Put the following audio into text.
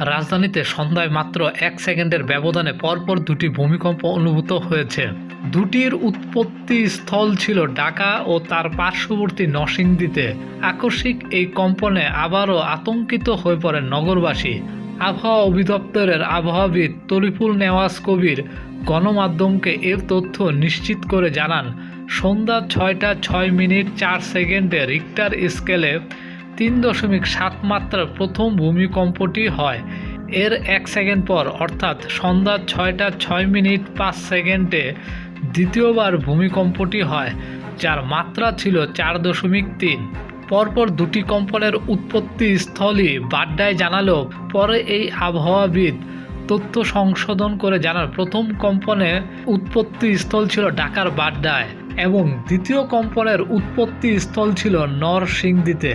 রাজধানীতে সন্ধ্যায় মাত্র এক সেকেন্ডের ব্যবধানে পরপর দুটি ভূমিকম্প অনুভূত হয়েছে। দুটির উৎপত্তি স্থল ছিল ঢাকা ও তার পার্শ্ববর্তী নরসিংদীতে। আকস্মিক এই কম্পনে আবারও আতঙ্কিত হয়ে পড়েন নগরবাসী। আবহাওয়া অধিদপ্তরের আবহাওয়াবিদ তরিফুল নেওয়াজ কবির গণমাধ্যমকে এর তথ্য নিশ্চিত করে জানান, সন্ধ্যা ছয়টা ছয় মিনিট চার সেকেন্ডে রিক্টার স্কেলে তিন দশমিক সাত মাত্রার প্রথম ভূমিকম্পটি হয়। এর এক সেকেন্ড পর, অর্থাৎ সন্ধ্যা ছয়টা ছয় মিনিট পাঁচ সেকেন্ডে দ্বিতীয়বার ভূমিকম্পটি হয়, যার মাত্রা ছিল চার দশমিক তিন। পরপর দুটি কম্পনের উৎপত্তি স্থলই বাড্ডায় জানালেও পরে এই আবহাওয়াবিদ তথ্য সংশোধন করে জানার প্রথম কম্পনে উৎপত্তি স্থল ছিল ঢাকার বাড্ডায় এবং দ্বিতীয় কম্পনের উৎপত্তি স্থল ছিল নরসিংদীতে।